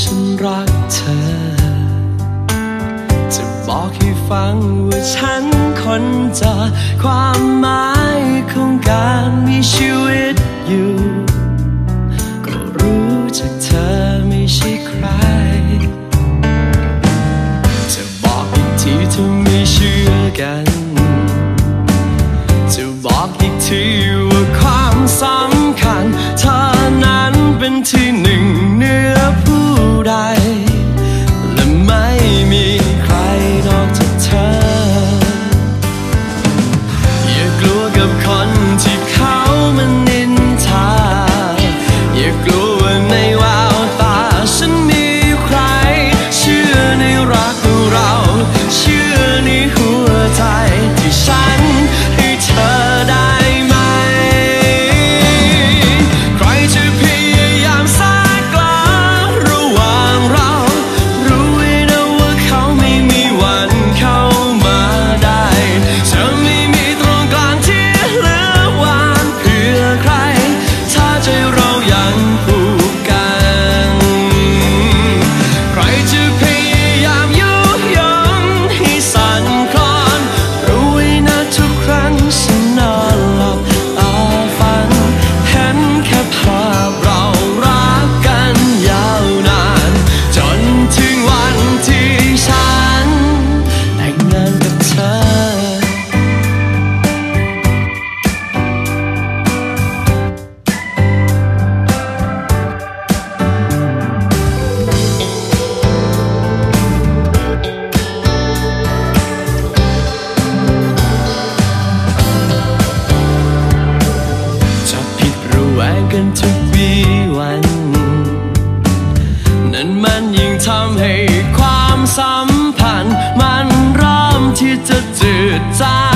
ฉันรักเธอ จะบอกให้ฟังว่าฉันคนจะความหมายของการมีชีวิตอยู่ ก็รู้จากเธอไม่ใช่ใคร จะบอกอีกทีถ้าไม่เชื่อกัน have come. ีวัน นั้นมันยิ่งทำให้ความสัมพันธ์ มันเริ่มที่จะจืดจาง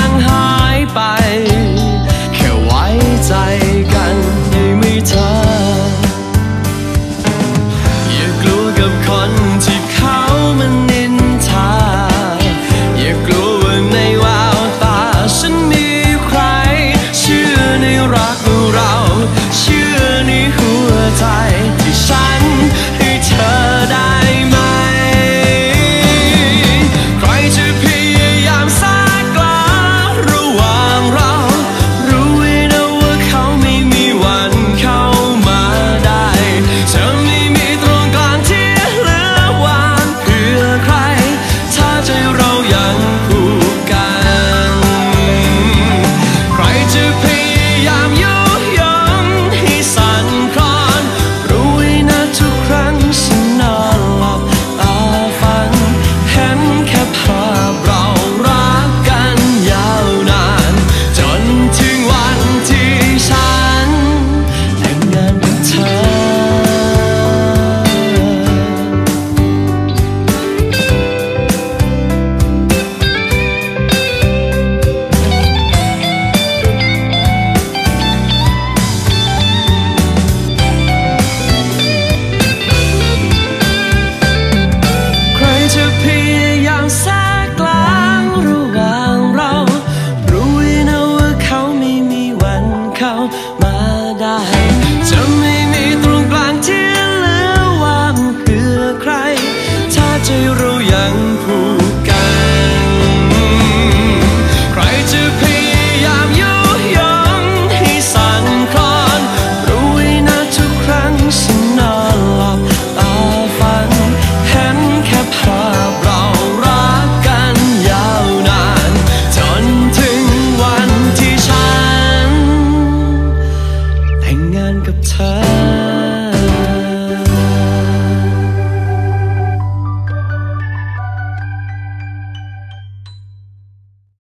ใจเรายังผูกกัน ใครจะพยายามยุยงให้สั่นคลอนรู้ไว้นะทุกครั้งฉันนอนหลับตาฝันเห็นแค่ภาพเรารักกันยาวนาน จนถึงวันที่ฉัน แต่งงานกับเธอ